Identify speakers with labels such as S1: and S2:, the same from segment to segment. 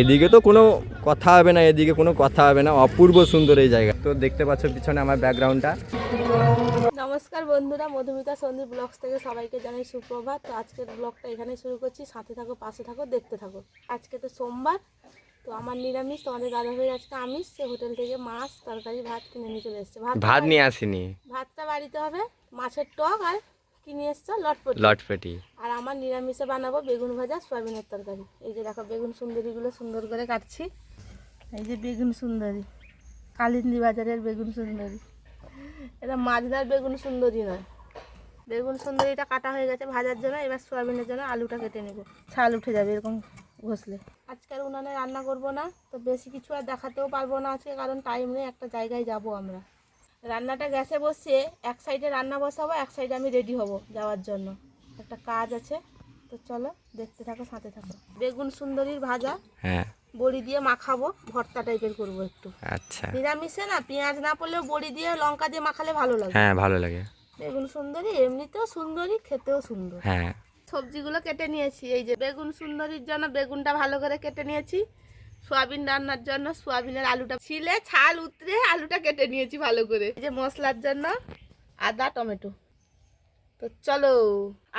S1: এদিকে তো কোনো কথা হবে না এদিকে কোনো কথা হবে না। অপূর্ব সুন্দর এই জায়গা। তো দেখতে পাচ্ছ পিছনে আমার ব্যাকগ্রাউন্ডটা
S2: নমস্কার বন্ধুরা মধুমিতা সন্দীপ ব্লগস থেকে সবাইকে জানাই সুপ্রভাত। তো আজকের ব্লগটা এখানে শুরু করছি। সাথে থাকো পাশে থাকো দেখতে থাকো। আজকে তো সোমবার তো আমার নিরামিষ তোমাদের দাদা ভাই আজকে আমিষ। সে হোটেল থেকে মাছ তরকারি ভাত কিনে নিয়ে চলে এসছে। ভাত
S1: ভাত নিয়ে আসিনি।
S2: ভাতটা বাড়িতে হবে মাছের টক আর কিনে এসছে? লটপট।
S1: লটপেটি।
S2: আর আমার নিরামিষে বানাবো বেগুন ভাজা সয়াবিনের তরকারি। এই যে দেখো বেগুন সুন্দরীগুলো সুন্দর করে কাটছি। এই যে বেগুন সুন্দরী। কালিন্দি বাজারের বেগুন সুন্দরী। এটা মাছদার বেগুন সুন্দরী নয়। বেগুন সুন্দরীটা কাটা হয়ে গেছে ভাজার জন্য এবার সয়াবিনের জন্য আলুটা কেটে নেব। ছাল উঠে যাবে এরকম ঘষলে। আজকে আর উনানে রান্না করব না তো বেশি কিছু আর দেখাতেও পারব না আজকে কারণ টাইম নেই একটা জায়গায় যাব আমরা। রান্নাটা গ্যাসে বসিয়ে এক সাইডে রান্না বসাবো এক সাইডে আমি রেডি হব যাওয়ার জন্য। একটা কাজ আছে তো চলো দেখতে থাকো সাথে থাকো। বেগুন সুন্দরীর ভাজা
S1: হ্যাঁ।
S2: বড়ি দিয়ে মাখাবো ভর্তা টাইপের করব একটু।
S1: আচ্ছা।
S2: নিরামিষে না পেঁয়াজ না পড়লেও বড়ি দিয়ে লঙ্কা দিয়ে মাখালে ভালো লাগে।
S1: হ্যাঁ ভালো লাগে।
S2: বেগুন সুন্দরী এমনিতেও সুন্দরী খেতেও সুন্দর।
S1: হ্যাঁ।
S2: সবজিগুলো কেটে নিয়েছি এই যে বেগুন সুন্দরীর জন্য বেগুনটা ভালো করে কেটে নিয়েছি। সোয়াবিন রান্নার জন্য সোয়াবিনের আলুটা ছিলে ছাল উতরে আলুটা কেটে নিয়েছি ভালো করে। যে মশলার জন্য আদা, টমেটো। তো চলো,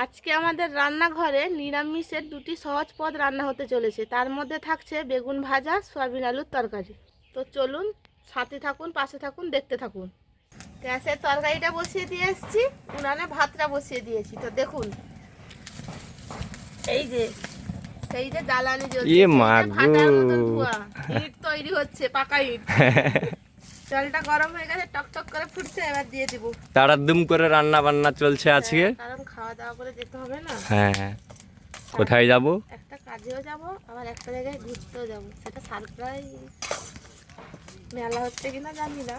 S2: আজকে আমাদের রান্নাঘরে নিরামিষের দুটি সহজ পদ রান্না হতে চলেছে। তার মধ্যে থাকছে বেগুন ভাজা, সোয়াবিন আলুর তরকারি। তো চলুন, সাথে থাকুন, পাশে থাকুন, দেখতে থাকুন। গ্যাসের তরকারিটা বসিয়ে দিয়ে এসেছি, উনানে ভাতটা বসিয়ে দিয়েছি। তো দেখুন, এই যে সেই যে জ্বালানি জ্বলছে
S1: ইয়ে
S2: সেই
S1: মা গো।
S2: ইট তৈরি হচ্ছে পাকা ইট। জলটা গরম হয়ে গেছে টকটক করে ফুটছে এবার দিয়ে দিব।
S1: তাড়াদুম করে রান্না বান্না চলছে আজকে।
S2: কারণ খাওয়া দাওয়া করে যেতে হবে না।
S1: হ্যাঁ হ্যাঁ। কোথায় যাব?
S2: একটা কাজেও যাব আবার একটা জায়গায় ঘুরতেও যাব। সেটা সারপ্রাইজ মেলা হচ্ছে কিনা জানি না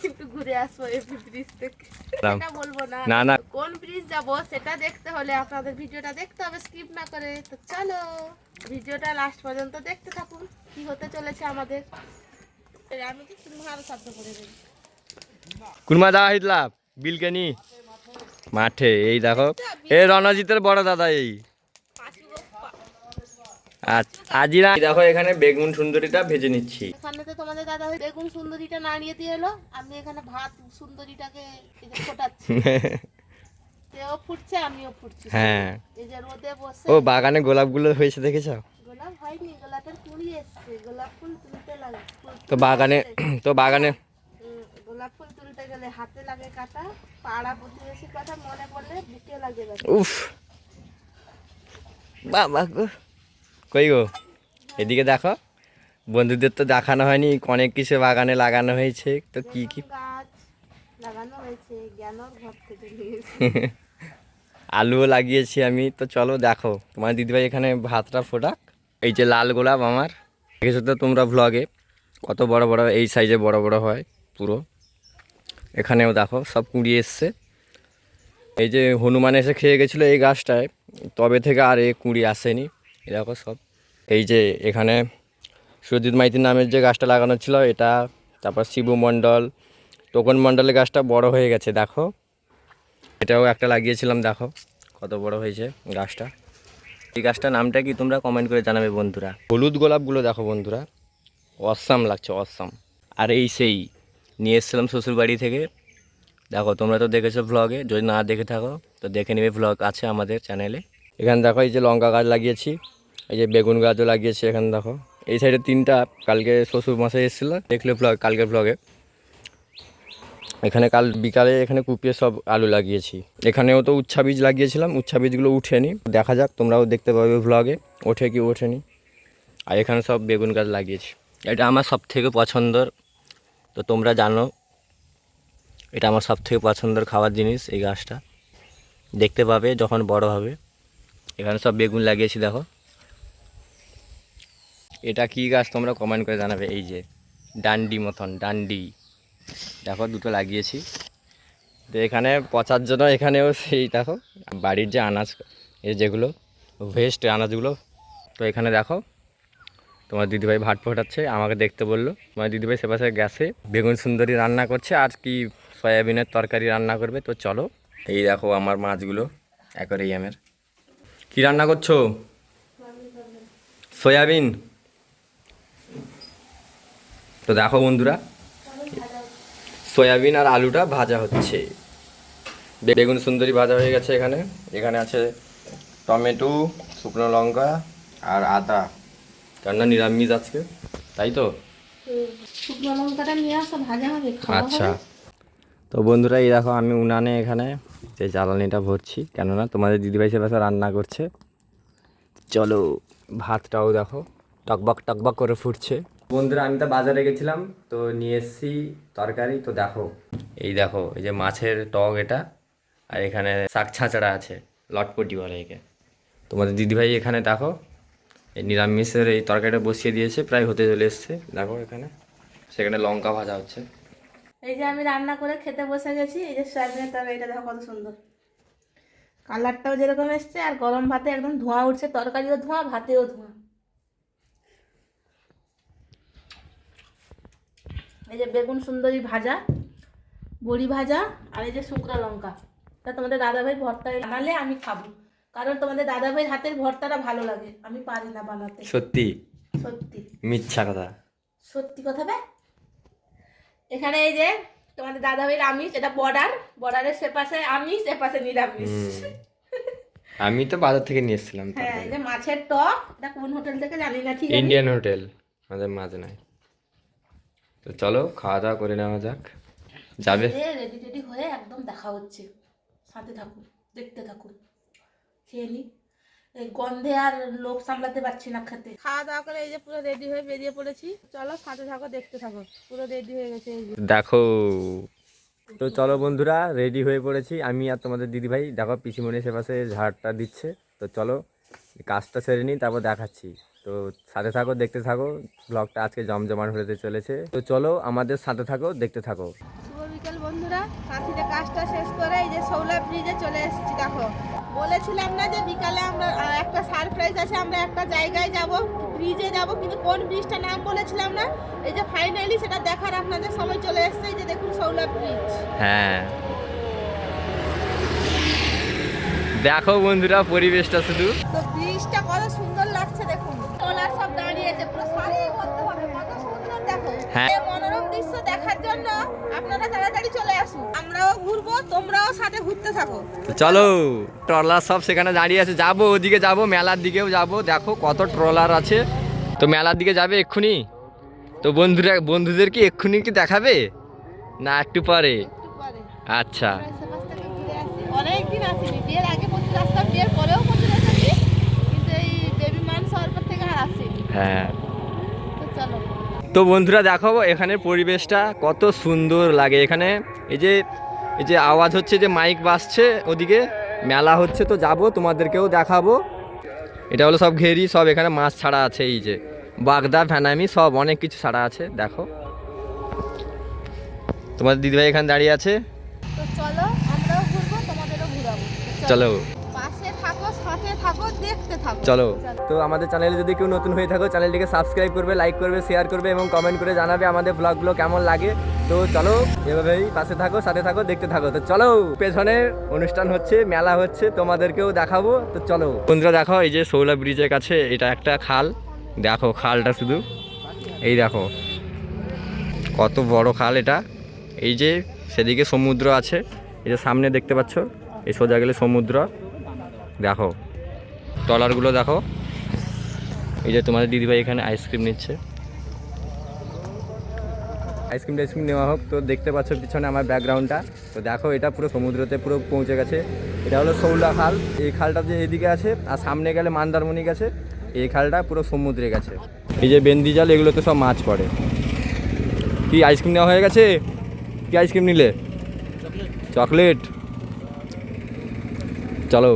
S2: কিন্তু ঘুরে আসব এপি ব্রিজ থেকে। সেটা বলব না।
S1: না, না।
S2: কোন ব্রিজ যাব সেটা দেখতে হলে আপনাদের ভিডিওটা দেখতে হবে স্কিপ না করে। তো চলো ভিডিওটা লাস্ট পর্যন্ত দেখতে থাকুন কি হতে চলেছে আমাদের। আমি কি আরও শব্দ করে দেবো
S1: কুনমা দা হিতলা বিলকেনি মাঠে এই দেখো। এ রণজিতের বড় দাদা এই। দেখো এখানে বেগুন সুন্দরীটা ভেজে নিচ্ছি।
S2: তো তোমাদের দাদা বেগুন সুন্দরীটা নাড়িয়ে দিয়ে এলো। আমি এখানে ভাত সুন্দরীটাকে ফোটাচ্ছি। সেও ফুটছে আমিও ফুটছি।
S1: হ্যাঁ।
S2: এই যে রোদে বসে
S1: ও বাগানে গোলাপগুলো হয়েছে দেখেছ?
S2: গোলাপ হয়নি গোলাপের কুড়ি এসছে। গোলাপ ফুল তুলতে লাগে
S1: তো বাগানে তো বাগানে
S2: গোলাপ ফুল তুলতে গেলে হাতে লাগে কাটা পাড়া প্রতিবেশীর কথা মনে পড়লে বুকে লাগে ব্যথা।
S1: উফ। বাবা গো। কই গো? এদিকে দেখো বন্ধুদের তো দেখানো হয়নি অনেক কিছু বাগানে লাগানো হয়েছে তো কি কি? আলুও লাগিয়েছি আমি তো চলো দেখো তোমার দিদিভাই এখানে ভাতটা ফোটাক। এই যে লাল গোলাপ আমার দেখেছ তো তোমরা ভ্লগে কত বড় বড় এই সাইজে বড় বড় হয় পুরো। এখানেও দেখো সব কুড়িয়ে এসছে। এই যে হনুমান এসে খেয়ে গেছিল এই গাছটায় তবে থেকে আর এ কুড়ি আসেনি। দেখো সব। এই যে এখানে সুজিত মাইতির নামের যে গাছটা লাগানো ছিল, এটা, তারপর শিবু মণ্ডল, টোকন মণ্ডলের গাছটা বড় হয়ে গেছে, দেখো। এটাও একটা লাগিয়েছিলাম, দেখো কত বড় হয়েছে গাছটা। এই গাছটার নামটা কি তোমরা কমেন্ট করে জানাবে বন্ধুরা। হলুদ গোলাপগুলো দেখো বন্ধুরা, অসাম লাগছে, অসাম। আর এই সেই, নিয়ে এসেছিলাম শ্বশুর বাড়ি থেকে। দেখো, তোমরা তো দেখেছ ভ্লগে যদি না দেখে থাকো, তো দেখে নেবে ভ্লগ আছে আমাদের চ্যানেলে এখানে দেখো এই যে লঙ্কা গাছ লাগিয়েছি, এই যে বেগুন গাছও লাগিয়েছি এখানে দেখো। এই সাইডে তিনটা, কালকে শ্বশুর মশাই এসেছিল, দেখলে ব্লগ কালকের ব্লগে এখানে কাল বিকালে এখানে কুপিয়ে সব আলু লাগিয়েছি। এখানেও তো উচ্ছা বীজ লাগিয়েছিলাম, উচ্ছা বীজগুলো উঠেনি। দেখা যাক, তোমরাও দেখতে পাবে ভ্লগে ওঠে কি ওঠেনি। আর এখানে সব বেগুন গাছ লাগিয়েছি। এটা আমার সব থেকে পছন্দর, তো তোমরা জানো, এটা আমার সব থেকে পছন্দের খাওয়ার জিনিস এই গাছটা। দেখতে পাবে যখন বড় হবে। এখানে সব বেগুন লাগিয়েছি, দেখো। এটা কি গাছ তোমরা কমেন্ট করে জানাবে, এই যে ডান্ডি মতন, ডান্ডি। দেখো, দুটো লাগিয়েছি। তো এখানে পচার জন্য এখানেও সেই, দেখো, বাড়ির যে আনাজ এই যেগুলো ভেস্ট আনাজগুলো, তো এখানে দেখো, তোমার দিদিভাই ভাট ফোটাচ্ছে, আমাকে দেখতে বলল। তোমার দিদিভাই সে পাশে গ্যাসে বেগুন সুন্দরী রান্না করছে, আর কি সয়াবিনের তরকারি রান্না করবে, তো চলো। এই দেখো আমার মাছগুলো অ্যাকোরিয়ামের কি রান্না করছ? সয়াবিন। তো দেখো বন্ধুরা সয়াবিন আর আলুটা ভাজা হচ্ছে। বেগুন সুন্দরী ভাজা হয়ে গেছে এখানে। এখানে আছে টমেটো শুকনো লঙ্কা আর আদা। কেননা নিরামিষ আজকে তাই তো?
S2: শুকনো লঙ্কাটা নিয়ে আসো ভাজা হবে
S1: আচ্ছা। তো বন্ধুরা এই দেখো আমি উনানে এখানে যে জ্বালানিটা ভরছি। কেননা তোমাদের দিদিভাই সে পাশে রান্না করছে। চলো, ভাতটাও দেখো, টকবক টকবক করে ফুটছে। বন্ধুরা, আমি তো বাজারে গেছিলাম, তো নিয়ে এসেছি তরকারি। তো দেখো, এই দেখো, এই যে মাছের টক এটা, আর এখানে শাক ছাঁচড়া আছে, লটপটি বলে একে। তোমাদের দিদিভাই এখানে দেখো, এই নিরামিষের এই তরকারিটা বসিয়ে দিয়েছে, প্রায় হতে চলে এসছে। দেখো এখানে, সেখানে লঙ্কা ভাজা হচ্ছে।
S2: এই যে আমি রান্না করে খেতে বসে গেছি এই যে সয়াবিনের তরকারিটা দেখো কত সুন্দর। কালারটাও যেরকম এসছে আর গরম ভাতে একদম ধোঁয়া উঠছে তরকারিও ধোঁয়া ভাতেও ধোঁয়া। এই যে বেগুন সুন্দরী ভাজা বড়ি ভাজা আর এই যে শুকনো লঙ্কা। তা তোমাদের দাদাভাই ভর্তা বানালে আমি খাব কারণ তোমাদের দাদাভাই হাতের ভর্তাটা ভালো লাগে আমি পারি না বানাতে।
S1: সত্যি?
S2: সত্যি।
S1: মিথ্যা কথা।
S2: সত্যি কথা বে? এখানে এই যে তোমাদের দাদা ভাইয়ের আমিষ এটা বর্ডার। বর্ডারের সে পাশে আমিষ এপাশে পাশে নিরামিষ।
S1: আমি তো বাজার থেকে নিয়ে এসেছিলাম
S2: হ্যাঁ এই যে মাছের টক এটা কোন হোটেল থেকে জানি না ঠিক
S1: ইন্ডিয়ান হোটেল। আমাদের মাঝে নাই। তো চলো খাওয়া দাওয়া করে নেওয়া যাক। যাবে।
S2: রেডি টেডি হয়ে একদম দেখা হচ্ছে। সাথে থাকুন দেখতে থাকুন খেয়ে নি এই গন্ধে আর লোভ সামলাতে পারছি না খেতে। খাওয়া দাওয়া করে এই যে পুরো রেডি হয়ে বেরিয়ে পড়েছি। চলো সাথে থাকো দেখতে থাকো। পুরো রেডি হয়ে গেছে
S1: দেখো তো চলো বন্ধুরা রেডি হয়ে পড়েছি। আমি আর তোমাদের দিদিভাই দেখো পিসিমণি সে পাশে ঝাড়টা দিচ্ছে। তো চলো কাজটা সেরে নিই তারপর দেখাচ্ছি। তো সাথে থাকো দেখতে থাকো। ব্লগটা আজকে জমজমাট হতে চলেছে। তো চলো আমাদের সাথে থাকো দেখতে থাকো।
S2: শুভ বিকেল বন্ধুরা। কাঁথিতে কাজটা শেষ করে এই যে সৌলা ব্রিজে চলে এসেছি দেখো। বলেছিলাম না যে বিকালে আমরা একটা সারপ্রাইজ আছে আমরা একটা জায়গায় যাব ব্রিজে যাব কিন্তু কোন ব্রিজটা নাম বলেছিলাম না? এই যে ফাইনালি সেটা দেখার আপনাদের সময় চলে এসেছে এই যে দেখুন সৌলা ব্রিজ
S1: হ্যাঁ। দেখো বন্ধুরা পরিবেশটা শুধু।
S2: তো ব্রিজটা কত সুন্দর লাগছে দেখুন। ট্রলার সব দাঁড়িয়েছে পুরো সারি করতে হবে কত সুন্দর দেখো।
S1: হ্যাঁ।
S2: জন্য আপনারা তাড়াতাড়ি চলে আসুন। আমরাও ঘুরবো তোমরাও সাথে ঘুরতে থাকো।
S1: চলো ট্রলার সব সেখানে দাঁড়িয়ে আছে। যাব ওদিকে যাব মেলার দিকেও যাব। দেখো কত ট্রলার আছে। তো মেলার দিকে যাবে এক্ষুনি। তো বন্ধুরা বন্ধুদের কি এক্ষুনি কি দেখাবে? না একটু পরে। আচ্ছা।
S2: অনেকদিন আসিনি। বিয়ের আগে প্রচুর আসতাম বিয়ের পরেও প্রচুর এসেছি কিন্তু এই বেবি মানুষ হওয়ার থেকে আর আসিনি।
S1: হ্যাঁ।
S2: তো
S1: বন্ধুরা দেখো এখানে পরিবেশটা কত সুন্দর লাগে। এখানে এই যে এই যে আওয়াজ হচ্ছে যে মাইক বাজছে ওদিকে মেলা হচ্ছে তো যাব তোমাদেরকেও দেখাবো। এটা হলো সব ঘেরি সব এখানে মাছ ছাড়া আছে এই যে। বাগদা ফ্যানামি সব অনেক কিছু ছাড়া আছে দেখো। তোমাদের দিদিভাই এখানে দাঁড়িয়ে আছে।
S2: চলো।
S1: চলো।
S2: দেখতে থাকো।
S1: চলো। তো আমাদের চ্যানেলে যদি কেউ নতুন হয়ে থাকো চ্যানেলটিকে সাবস্ক্রাইব করবে লাইক করবে শেয়ার করবে এবং কমেন্ট করে জানাবে আমাদের ব্লগগুলো কেমন লাগে। তো চলো, এভাবেই পাশে থাকো, সাথে থাকো, দেখতে থাকো। তো চলো, পেছনে অনুষ্ঠান হচ্ছে, মেলা হচ্ছে, তোমাদেরকেও দেখাবো। তো চলো। বন্ধুরা, দেখো, এই যে সৌলা ব্রিজের কাছে, এটা একটা খাল। দেখো, খালটা শুধু। এই দেখো, কত বড় খাল এটা। এই যে সেদিকে সমুদ্র আছে। এই যে সামনে দেখতে পাচ্ছ, এই সোজা গেলে সমুদ্র। দেখো ট্রলারগুলো দেখো। এই যে তোমাদের দিদিভাই এখানে আইসক্রিম নিচ্ছে। আইসক্রিম টাইসক্রিম নেওয়া হোক। তো দেখতে পাচ্ছ পিছনে আমার ব্যাকগ্রাউন্ডটা তো দেখো এটা পুরো সমুদ্রতে পুরো পৌঁছে গেছে। এটা হলো সৌলা খাল। এই খালটা যে এদিকে আছে আর সামনে গেলে মান্দারমণি গেছে। এই খালটা পুরো সমুদ্রে গেছে। এই যে বেন্দি জাল এগুলোতে সব মাছ পড়ে। কি আইসক্রিম নেওয়া হয়ে গেছে? কি আইসক্রিম নিলে? চকলেট। চলো।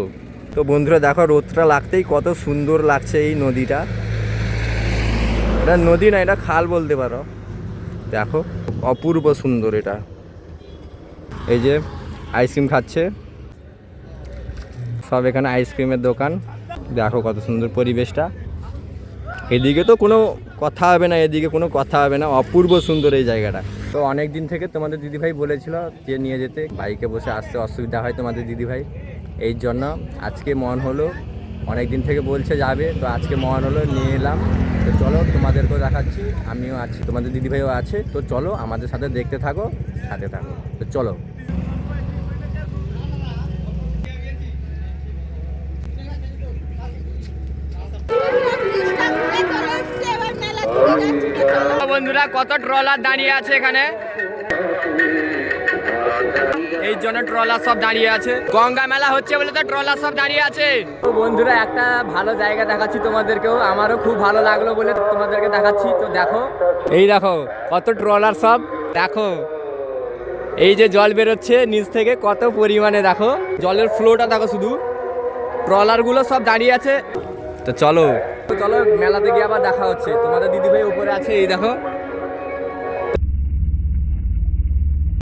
S1: তো বন্ধুরা দেখো রোদটা লাগতেই কত সুন্দর লাগছে এই নদীটা। এটা নদী না, এটা খাল বলতে পারো। দেখো, অপূর্ব সুন্দর এটা। এই যে আইসক্রিম খাচ্ছে। সব এখানে আইসক্রিমের দোকান। দেখো কত সুন্দর পরিবেশটা। এদিকে তো কোনো কথা হবে না, এদিকে কোনো কথা হবে না। অপূর্ব সুন্দর এই জায়গাটা। তো অনেক দিন থেকে তোমাদের দিদিভাই বলেছিল যে নিয়ে যেতে। বাইকে বসে আসতে অসুবিধা হয় তোমাদের দিদিভাই। এই জন্য আজকে মন হলো অনেক দিন থেকে বলছে যাবে, তো আজকে মন হলো নিয়ে এলাম। তো চলো তোমাদেরকেও দেখাচ্ছি, আমিও আছি, তোমাদের দিদিভাইও আছে, তো চলো আমাদের সাথে দেখতে থাকো, সাথে থাকো। তো চলো। বন্ধুরা, কত ট্রলার দাঁড়িয়ে আছে এখানে? এই জন্য ট্রলার সব দাঁড়িয়ে আছে। গঙ্গা মেলা হচ্ছে বলে তো ট্রলার সব দাঁড়িয়ে আছে। তো বন্ধুরা, একটা ভালো জায়গা দেখাচ্ছি তোমাদেরকেও। আমারও খুব ভালো লাগল বলে তোমাদেরকে দেখাচ্ছি। তো দেখো, এই দেখো, কত ট্রলার সব। দেখো, এই যে জল বেরোচ্ছে নিচ থেকে, কত পরিমাণে দেখো। জলের ফ্লোটা দেখো শুধু। ট্রলারগুলো সব দাঁড়িয়ে আছে। তো চলো তো চলো, মেলাতে গিয়ে আবার দেখা হচ্ছে। তোমাদের দিদিভাই উপরে আছে, এই দেখো।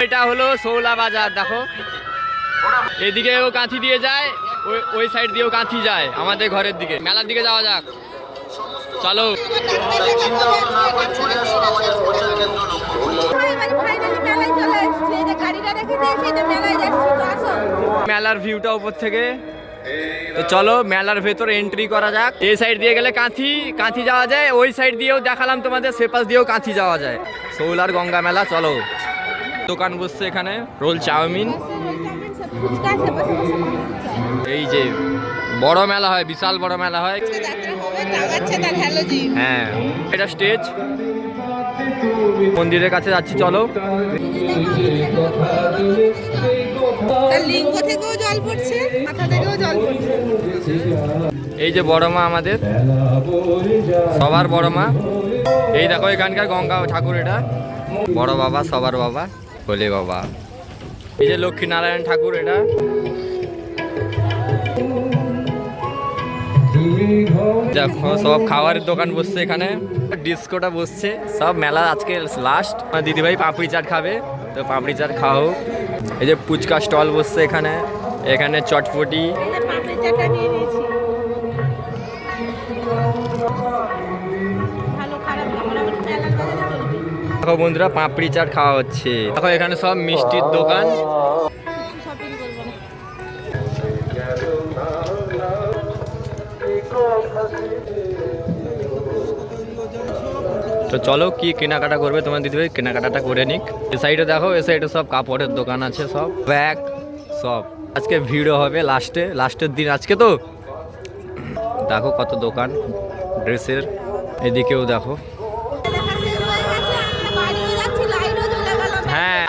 S1: এটা হলো শৌলা বাজার, দেখো। এদিকেও কাঁথি দিয়ে যায়, ওই ওই সাইড দিয়েও কাঁথি যায়, আমাদের ঘরের দিকে। মেলার দিকে যাওয়া যাক। চলো। মেলার ভিউটা উপর থেকে। তো চলো, মেলার ভেতর এন্ট্রি করা যাক। এই সাইড দিয়ে গেলে কাঁথি কাঁথি যাওয়া যায়, ওই সাইড দিয়েও দেখালাম তোমাদের সেপাস দিয়েও কাঁথি যাওয়া যায়। সৌলার গঙ্গা মেলা, চলো। দোকান বসছে এখানে, রোল চাউমিন। এই যে বড় মেলা হয়, বিশাল বড় মেলা হয়। হ্যাঁ এটা স্টেজ। মন্দিরের কাছে যাচ্ছি, চলো। এই যে বড় মা আমাদের, সবার বড় মা। এই দেখো এখানকার গঙ্গা ঠাকুর এটা। বড় বাবা, সবার বাবা। ভোলে বাবা। এই যে লক্ষ্মী নারায়ণ ঠাকুর এটা। দেখো সব খাবারের দোকান বসছে এখানে, ডিস্কোটা বসছে, সব মেলা আজকে লাস্ট আমার দিদিভাই পাপড়ি চাট খাবে, তো পাপড়ি চাট খাও। এই যে ফুচকা স্টল বসছে এখানে এখানে চটপটি। দেখো বন্ধুরা, পাপড়ি চাট খাওয়া হচ্ছে। দেখো, এখানে সব মিষ্টির দোকান। তো চলো, কি কেনাকাটা করবে তোমার দিদিভাই কেনাকাটাটা করে নিক। এ সাইডে দেখো, এ সাইডে সব কাপড়ের দোকান আছে, সব। ব্যাগ, সব। আজকে ভিড়ও হবে লাস্টে, লাস্টের দিন আজকে তো। দেখো কত দোকান, ড্রেসের। এদিকেও দেখা।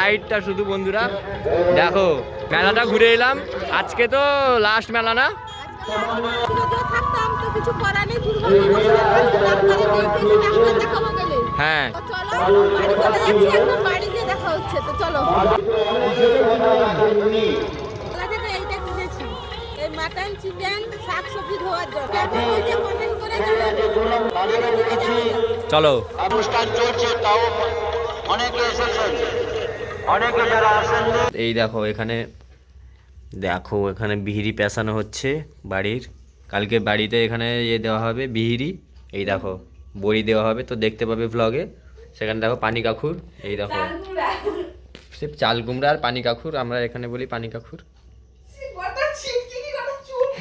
S1: লাইটটা শুধু বন্ধুরা দেখো মেলাটা ঘুরে এলাম। আজকে তো লাস্ট মেলা না? হ্যাঁ।
S2: চলো। মাটন চিকেন শাক সবজি ধোয়ার জন্য
S3: অনুষ্ঠান চলছে তাও অনেকে এসেছেন।
S1: এই দেখো এখানে দেখো এখানে বিহিরি পেঁচানো হচ্ছে বাড়ির। কালকে বাড়িতে এখানে ইয়ে দেওয়া হবে বিহিরি। এই দেখো বড়ি দেওয়া হবে তো দেখতে পাবে ভ্লগে সেখানে দেখো পানি কাকুর। এই দেখো সে চাল কুমড়া আর পানি কাকুর আমরা এখানে বলি পানি কাকুর।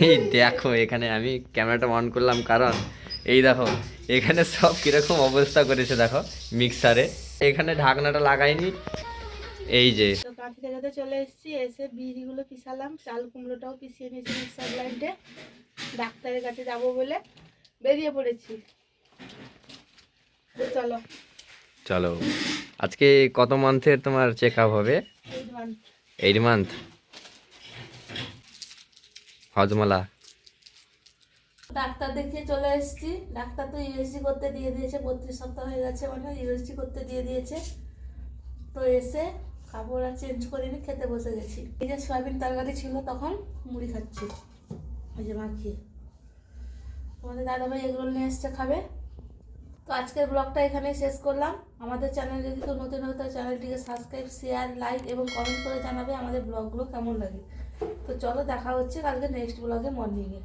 S1: এই দেখো এখানে আমি ক্যামেরাটা অন করলাম কারণ এই দেখো এখানে সব কীরকম অবস্থা করেছে দেখো মিক্সারে এখানে ঢাকনাটা লাগাইনি। এই যে।
S2: তো কাঁথি দেখাতে চলে এসেছি এসে বিড়িগুলো পিসালাম চাল কুমড়োটাও পিছিয়ে নিয়েছি মিক্সার গ্রাইন্ডে। ডাক্তারের কাছে যাব বলে বেরিয়ে পড়েছি। তো চলো।
S1: চলো। আজকে কত মান্থের তোমার চেক আপ হবে এইট মান্থ হজমালা।
S2: ডাক্তার দেখিয়ে চলে এসেছি। ডাক্তার তো ইউএসজি করতে দিয়ে দিয়েছে বত্রিশ সপ্তাহ হয়ে গেছে মানে ইউএসজি করতে দিয়ে দিয়েছে। তো এসে কাপড় আর চেঞ্জ করিনি খেতে বসে গেছি। এই যে সয়াবিন তরকারি ছিল, তখন মুড়ি খাচ্ছি। ওই যে মাখিয়ে। আমাদের দাদাভাই এগুলো নিয়ে এসছে খাবে। তো আজকের ব্লগটা এখানেই শেষ করলাম। আমাদের চ্যানেল যদি কেউ নতুন হতো চ্যানেলটিকে সাবস্ক্রাইব শেয়ার লাইক এবং কমেন্ট করে জানাবে আমাদের ব্লগগুলো কেমন লাগে। তো চলো দেখা হচ্ছে কালকে নেক্সট ব্লগে মর্নিংয়ে